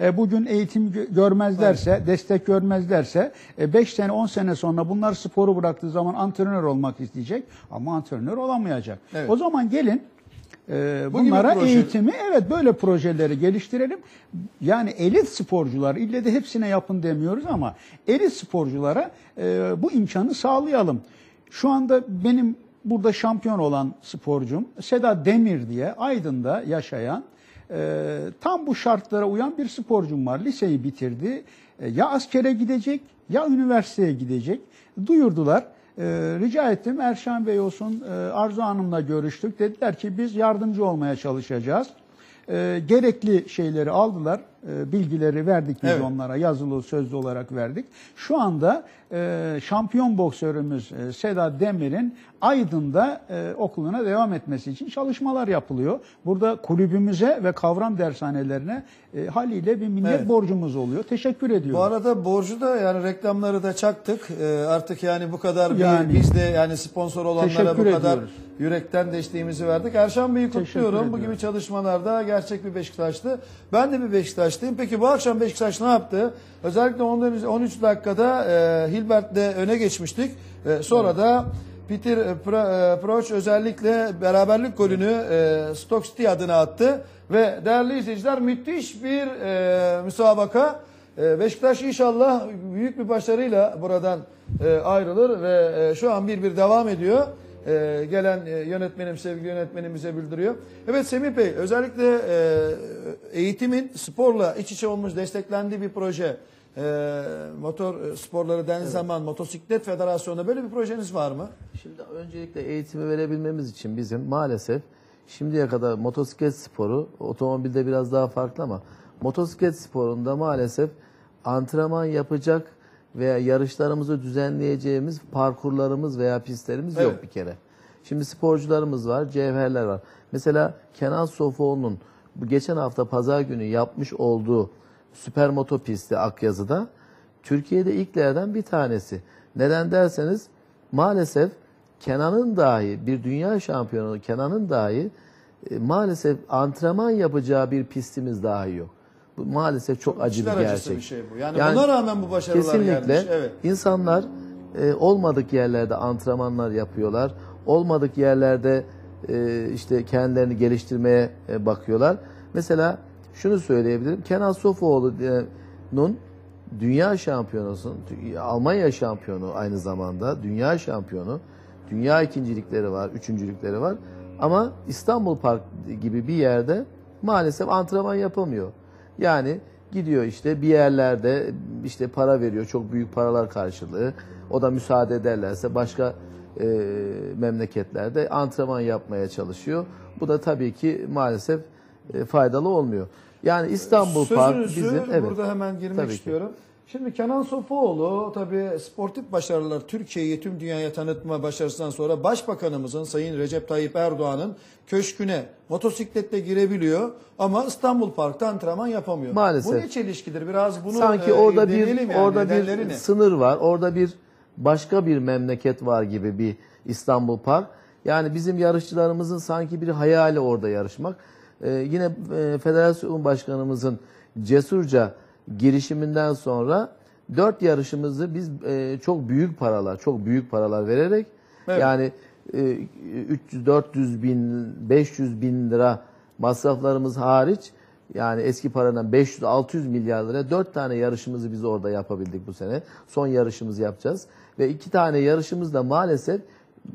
E, bugün eğitim gö- görmezlerse, destek görmezlerse 5 sene 10 sene sonra bunlar sporu bıraktığı zaman antrenör olmak isteyecek ama antrenör olamayacak. Evet. O zaman gelin e, bunlara proje- eğitimi evet böyle projeleri geliştirelim. Yani elit sporcular ille de hepsine yapın demiyoruz ama elit sporculara e, bu imkanı sağlayalım. Şu anda benim burada şampiyon olan sporcum Seda Demir diye Aydın'da yaşayan ee, tam bu şartlara uyan bir sporcum var. Liseyi bitirdi. Ee, ya askere gidecek ya üniversiteye gidecek. Duyurdular. Ee, rica ettim Erşan Bey olsun e, Arzu Hanım'la görüştük. Dediler ki biz yardımcı olmaya çalışacağız. Ee, gerekli şeyleri aldılar. Ee, bilgileri verdik biz Evet. onlara. Yazılı sözlü olarak verdik. Şu anda e, şampiyon boksörümüz e, Seda Demir'in Aydın'da e, okuluna devam etmesi için çalışmalar yapılıyor. Burada kulübümüze ve kavram dershanelerine e, haliyle bir minnet Evet. borcumuz oluyor. Teşekkür ediyorum. Bu arada borcu da yani reklamları da çaktık. Ee, artık yani bu kadar bir Yani. biz de yani sponsor olanlara Teşekkür bu kadar ediyoruz. yürekten desteğimizi verdik. Erşan Bey'i kutluyorum. Bu gibi çalışmalarda gerçek bir Beşiktaşlı. Ben de bir Beşiktaşlıyım. Peki bu akşam Beşiktaş ne yaptı? Özellikle 10 13 dakikada e, Hilbert'le öne geçmiştik. E, sonra da Peter e, Pra- e, özellikle beraberlik golünü e, Stoke City adına attı. Ve değerli izleyiciler müthiş bir e, müsabaka. E, Beşiktaş inşallah büyük bir başarıyla buradan e, ayrılır ve e, şu an bir bir devam ediyor. E, gelen e, yönetmenim, sevgili yönetmenim bize bildiriyor. Evet Semih Bey özellikle e, eğitimin sporla iç içe olmuş desteklendiği bir proje. E, motor sporları dendiği zaman Motosiklet Federasyonu'nda böyle bir projeniz var mı? Şimdi öncelikle eğitimi verebilmemiz için bizim maalesef şimdiye kadar motosiklet sporu, otomobilde biraz daha farklı ama motosiklet sporunda maalesef antrenman yapacak veya yarışlarımızı düzenleyeceğimiz parkurlarımız veya pistlerimiz yok Evet. bir kere. Şimdi sporcularımız var, cevherler var. Mesela Kenan Sofuoğlu'nun bu geçen hafta pazar günü yapmış olduğu süper moto pisti Akyazı'da Türkiye'de ilklerden bir tanesi. Neden derseniz maalesef Kenan'ın dahi bir dünya şampiyonu Kenan'ın dahi e, maalesef antrenman yapacağı bir pistimiz dahi yok. Bu maalesef çok acı bir gerçek. bir şey bu. Yani, buna rağmen bu başarılar kesinlikle gelmiş. Evet. insanlar e, olmadık yerlerde antrenmanlar yapıyorlar. Olmadık yerlerde e, işte kendilerini geliştirmeye e, bakıyorlar. Mesela şunu söyleyebilirim. Kenan Sofuoğlu'nun dünya şampiyonusun, Almanya şampiyonu aynı zamanda, dünya şampiyonu, dünya ikincilikleri var, üçüncülükleri var. Ama İstanbul Park gibi bir yerde maalesef antrenman yapamıyor. Yani gidiyor işte bir yerlerde işte para veriyor, çok büyük paralar karşılığı. O da müsaade ederlerse başka e, memleketlerde antrenman yapmaya çalışıyor. Bu da tabii ki maalesef e, faydalı olmuyor. Yani İstanbul Park Sözünüzü bizim evet. burada hemen girmek Tabii ki. Şimdi Kenan Sofuoğlu tabii sportif başarılar Türkiye'yi tüm dünyaya tanıtma başarısından sonra Başbakanımızın Sayın Recep Tayyip Erdoğan'ın köşküne motosikletle girebiliyor ama İstanbul Park'ta antrenman yapamıyor. Maalesef. Bu ne çelişkidir? Biraz bunu Sanki e, orada bir deneyelim yani. orada bir sınır var. Orada bir başka bir memleket var gibi bir İstanbul Park. Yani bizim yarışçılarımızın sanki bir hayali orada yarışmak. Ee, yine e, federasyon başkanımızın cesurca girişiminden sonra dört yarışımızı biz e, çok büyük paralar, çok büyük paralar vererek Evet. yani e, 300 400 bin 500 bin lira masraflarımız hariç yani eski paradan 500-600 milyar lira 4 tane yarışımızı biz orada yapabildik bu sene. Son yarışımızı yapacağız. Ve iki tane yarışımız da maalesef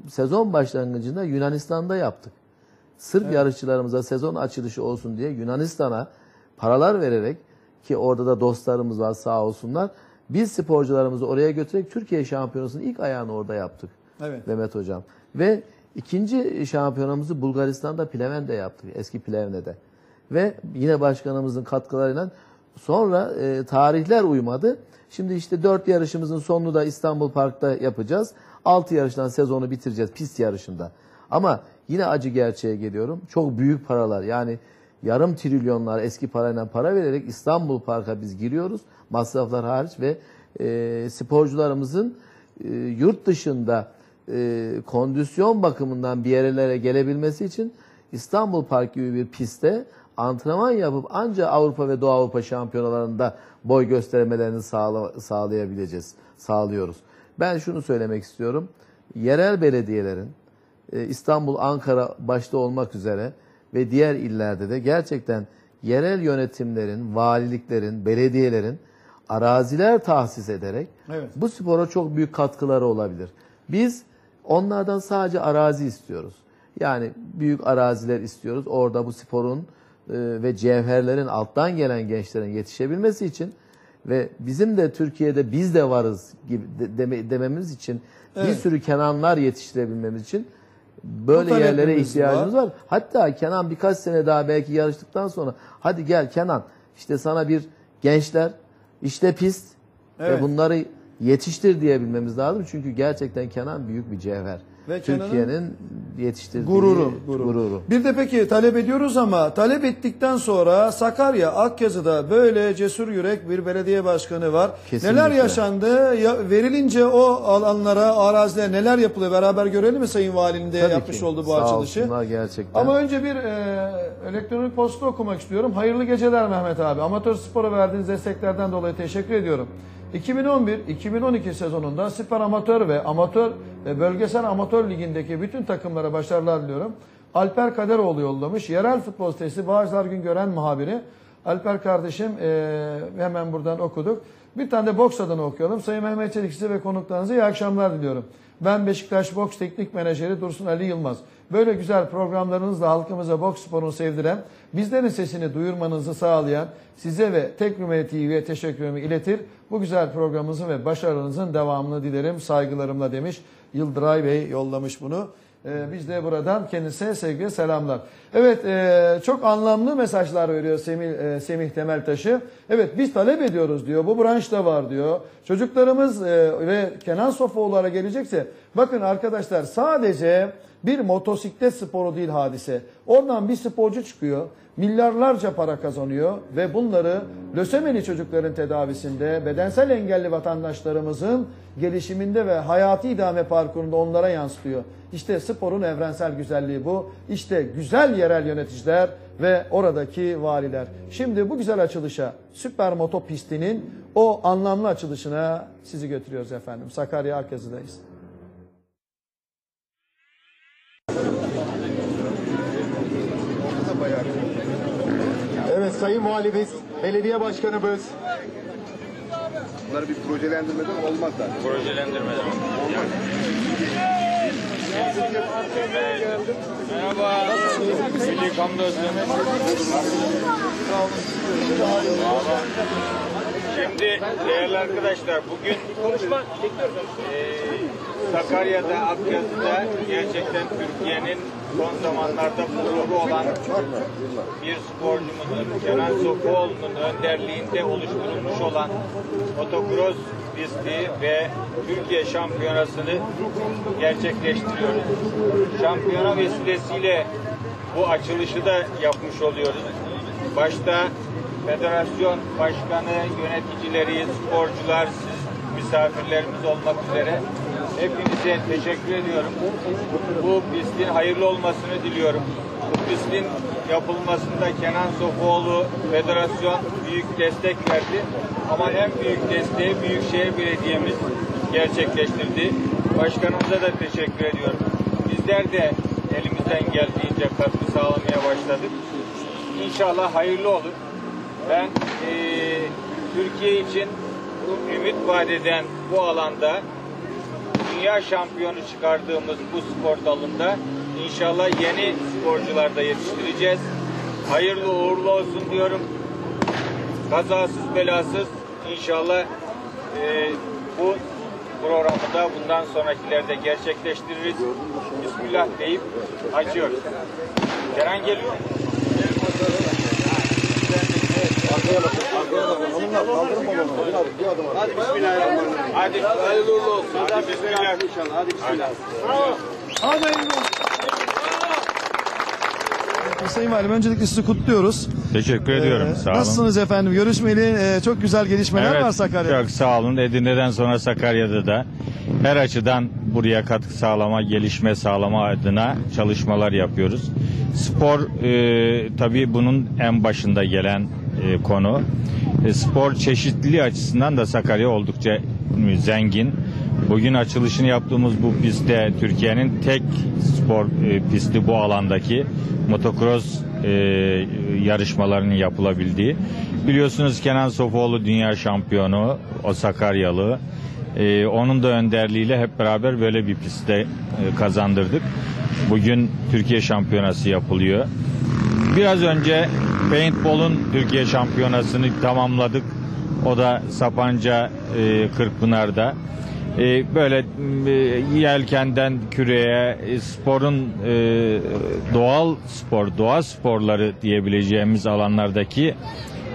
sezon başlangıcında Yunanistan'da yaptık. Sırf yarışçılarımıza sezon açılışı olsun diye Yunanistan'a paralar vererek ki orada da dostlarımız var sağ olsunlar. Biz sporcularımızı oraya götürerek Türkiye şampiyonasunun ilk ayağını orada yaptık. Evet. Mehmet Hocam. Ve ikinci şampiyonamızı Bulgaristan'da Pleven'de yaptık. Eski Plevne'de. Ve yine başkanımızın katkılarıyla sonra e, tarihler uymadı. Şimdi işte dört yarışımızın sonunu da İstanbul Park'ta yapacağız. Altı yarıştan sezonu bitireceğiz pist yarışında. Ama yine acı gerçeğe geliyorum. Çok büyük paralar yani yarım trilyonlar eski parayla para vererek İstanbul Park'a biz giriyoruz. Masraflar hariç ve e, sporcularımızın e, yurt dışında e, kondisyon bakımından bir yerlere gelebilmesi için İstanbul Park gibi bir pistte antrenman yapıp ancak Avrupa ve Doğu Avrupa şampiyonalarında boy göstermelerini sağla- sağlayabileceğiz, sağlıyoruz. Ben şunu söylemek istiyorum. Yerel belediyelerin e, İstanbul, Ankara başta olmak üzere ve diğer illerde de gerçekten yerel yönetimlerin, valiliklerin, belediyelerin araziler tahsis ederek Evet. bu spora çok büyük katkıları olabilir. Biz onlardan sadece arazi istiyoruz. Yani büyük araziler istiyoruz. Orada bu sporun e, ve cevherlerin alttan gelen gençlerin yetişebilmesi için ve bizim de Türkiye'de biz de varız gibi de- deme- dememiz için bir Evet. sürü Kenanlar yetiştirebilmemiz için böyle yerlere ihtiyacımız var. Hatta Kenan birkaç sene daha belki yarıştıktan sonra hadi gel Kenan işte sana bir gençler işte pist Evet. ve bunları yetiştir diyebilmemiz lazım. Çünkü gerçekten Kenan büyük bir cevher. Ve Türkiye'nin yetiştirdiği Gururu, gururu. gururu. Bir de peki talep ediyoruz ama talep ettikten sonra Sakarya Akyazı'da böyle cesur yürek bir belediye başkanı var. Kesinlikle. Neler yaşandı? Ya, verilince o alanlara, arazilere neler yapılıyor? Beraber görelim mi Sayın Valinin de Tabii yapmış ki. olduğu bu Sağ açılışı? olsunlar gerçekten. Ama önce bir e, elektronik posta okumak istiyorum. Hayırlı geceler Mehmet abi. Amatör spora verdiğiniz desteklerden dolayı teşekkür ediyorum. 2011-2012 sezonunda süper amatör ve amatör ve bölgesel amatör ligindeki bütün takımlara başarılar diliyorum. Alper Kaderoğlu yollamış. Yerel futbol sitesi Bağcılar Güngören muhabiri. Alper kardeşim e, hemen buradan okuduk. Bir tane de boks adını okuyalım. Sayın Mehmet Çelik size ve konuklarınıza iyi akşamlar diliyorum. Ben Beşiktaş Boks Teknik Menajeri Dursun Ali Yılmaz. Böyle güzel programlarınızla halkımıza boks sporunu sevdiren, bizlerin sesini duyurmanızı sağlayan size ve Teknome TV'ye teşekkürümü iletir. Bu güzel programınızın ve başarınızın devamını dilerim saygılarımla demiş. Yıldıray Bey yollamış bunu. Ee, biz de buradan kendisine sevgi selamlar. Evet e, çok anlamlı mesajlar veriyor Semih, e, Semih Temeltaşı. Evet biz talep ediyoruz diyor. Bu branşta var diyor. Çocuklarımız e, ve Kenan Sofoğlu'lara gelecekse bakın arkadaşlar sadece bir motosiklet sporu değil hadise. Oradan bir sporcu çıkıyor. Milyarlarca para kazanıyor ve bunları lösemili çocukların tedavisinde, bedensel engelli vatandaşlarımızın gelişiminde ve hayati idame parkurunda onlara yansıtıyor. İşte sporun evrensel güzelliği bu. İşte güzel yerel yöneticiler ve oradaki valiler. Şimdi bu güzel açılışa Süper Moto pistinin o anlamlı açılışına sizi götürüyoruz efendim. Sakarya Akyazı'dayız. Evet Sayın Valimiz, Belediye Başkanımız, Bunları bir projelendirmeden olmaz zaten. Projelendirmeden. Merhaba. Milli Kamdözlü. Şimdi değerli arkadaşlar bugün eee, Sakarya'da, Akyazı'da gerçekten Türkiye'nin son zamanlarda gururu olan bir sporcumuzun Kenan Sofuoğlu'nun önderliğinde oluşturulmuş olan motocross pisti ve Türkiye şampiyonasını gerçekleştiriyoruz. Şampiyona vesilesiyle bu açılışı da yapmış oluyoruz. Başta federasyon başkanı, yöneticileri, sporcular, siz misafirlerimiz olmak üzere hepinize teşekkür ediyorum. Bu pistin hayırlı olmasını diliyorum. Bu pistin yapılmasında Kenan Sofuoğlu Federasyon büyük destek verdi. Ama en büyük desteği Büyükşehir Belediye'miz gerçekleştirdi. Başkanımıza da teşekkür ediyorum. Bizler de elimizden geldiğince katkı sağlamaya başladık. İnşallah hayırlı olur. Ben eee, Türkiye için ümit vaat eden bu alanda dünya şampiyonu çıkardığımız bu spor dalında inşallah yeni sporcular da yetiştireceğiz. Hayırlı uğurlu olsun diyorum. Kazasız belasız inşallah eee, bu programı da bundan sonrakilerde gerçekleştiririz. Bismillah deyip açıyoruz. Kenan geliyor mu? Hadi bismillahirrahmanirrahim. Hadi hayırlı uğurlu olsun. Hadi bismillah. İnşallah. Hadi bismillah. Hadi hayırlı olsun. Sayın Valim öncelikle sizi kutluyoruz. Teşekkür ediyorum. Ee, sağ olun. Nasılsınız efendim? Görüşmeli e, çok güzel gelişmeler var Sakarya'da. Çok sağ olun. Edirne'den sonra Sakarya'da da her açıdan buraya katkı sağlama, gelişme sağlama adına çalışmalar yapıyoruz. Spor e, tabii bunun en başında gelen e, konu. E, spor çeşitliliği açısından da Sakarya oldukça zengin. Bugün açılışını yaptığımız bu pistte Türkiye'nin tek spor e, pisti bu alandaki motocross e, yarışmalarının yapılabildiği. Biliyorsunuz Kenan Sofuoğlu dünya şampiyonu, o Sakaryalı. Onun da önderliğiyle hep beraber böyle bir pistte kazandırdık. Bugün Türkiye şampiyonası yapılıyor. Biraz önce paintball'un Türkiye şampiyonasını tamamladık. O da Sapanca e, Kırkpınar'da. E, böyle e, yelkenden küreye e, sporun e, doğal spor, doğa sporları diyebileceğimiz alanlardaki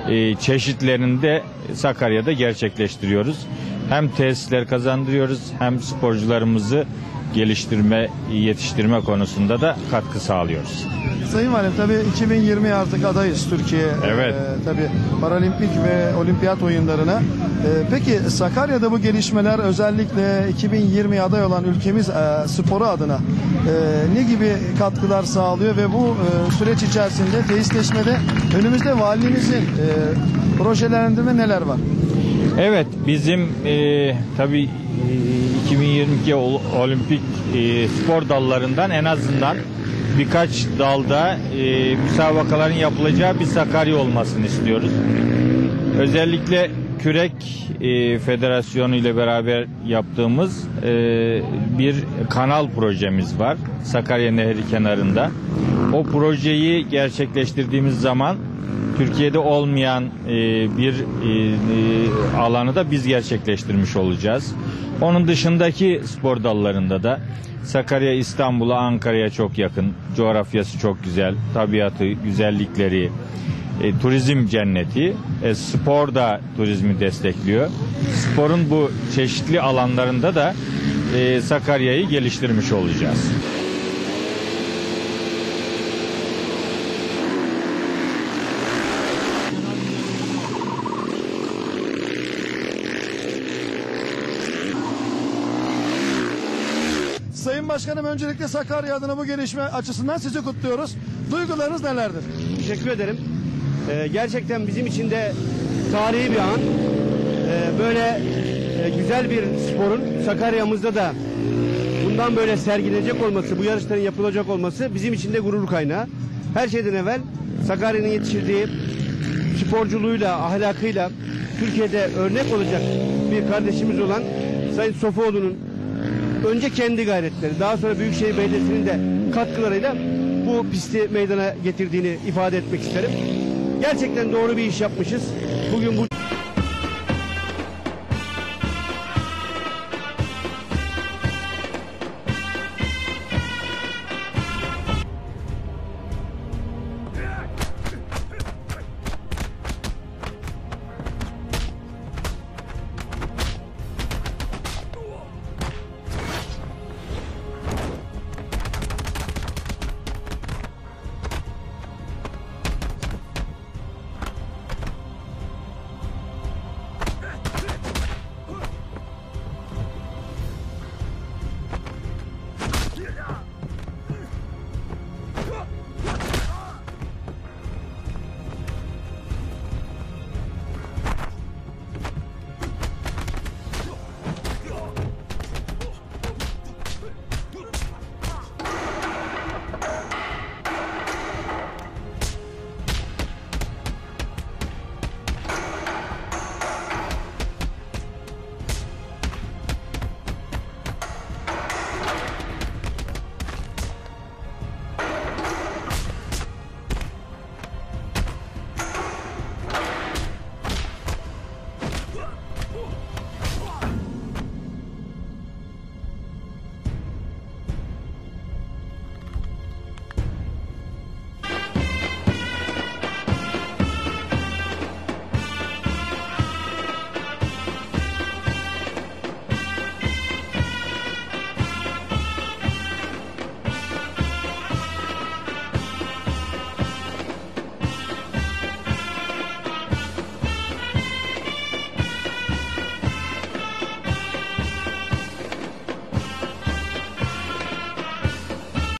e, çeşitlerini Sakarya'da gerçekleştiriyoruz. Hem tesisler kazandırıyoruz hem sporcularımızı geliştirme, yetiştirme konusunda da katkı sağlıyoruz. Sayın Valim tabii 2020 artık adayız Türkiye. Evet. e, tabii Paralimpik ve Olimpiyat oyunlarına. E, peki Sakarya'da bu gelişmeler özellikle 2020 aday olan ülkemiz e, sporu adına e, ne gibi katkılar sağlıyor ve bu e, süreç içerisinde tesisleşmede önümüzde valimizin e, projelendirme neler var? Evet bizim e, tabii 2022 ol- olimpik e, spor dallarından en azından birkaç dalda e, müsabakaların yapılacağı bir Sakarya olmasını istiyoruz. Özellikle Kürek e, Federasyonu ile beraber yaptığımız bir kanal projemiz var Sakarya Nehri kenarında. O projeyi gerçekleştirdiğimiz zaman Türkiye'de olmayan e, bir e, e, alanı da biz gerçekleştirmiş olacağız. Onun dışındaki spor dallarında da Sakarya İstanbul'a, Ankara'ya çok yakın. Coğrafyası çok güzel, tabiatı, güzellikleri, e, turizm cenneti. E, spor da turizmi destekliyor. Sporun bu çeşitli alanlarında da e, Sakarya'yı geliştirmiş olacağız. Sayın Başkanım öncelikle Sakarya adına bu gelişme açısından sizi kutluyoruz. Duygularınız nelerdir? Teşekkür ederim. Ee, gerçekten bizim için de tarihi bir an. Ee, böyle e, güzel bir sporun Sakarya'mızda da bundan böyle sergilenecek olması, bu yarışların yapılacak olması bizim için de gurur kaynağı. Her şeyden evvel Sakarya'nın yetiştirdiği sporculuğuyla, ahlakıyla Türkiye'de örnek olacak bir kardeşimiz olan Sayın Sofuoğlu'nun önce kendi gayretleri, daha sonra Büyükşehir Belediyesi'nin de katkılarıyla bu pisti meydana getirdiğini ifade etmek isterim. Gerçekten doğru bir iş yapmışız. Bugün bu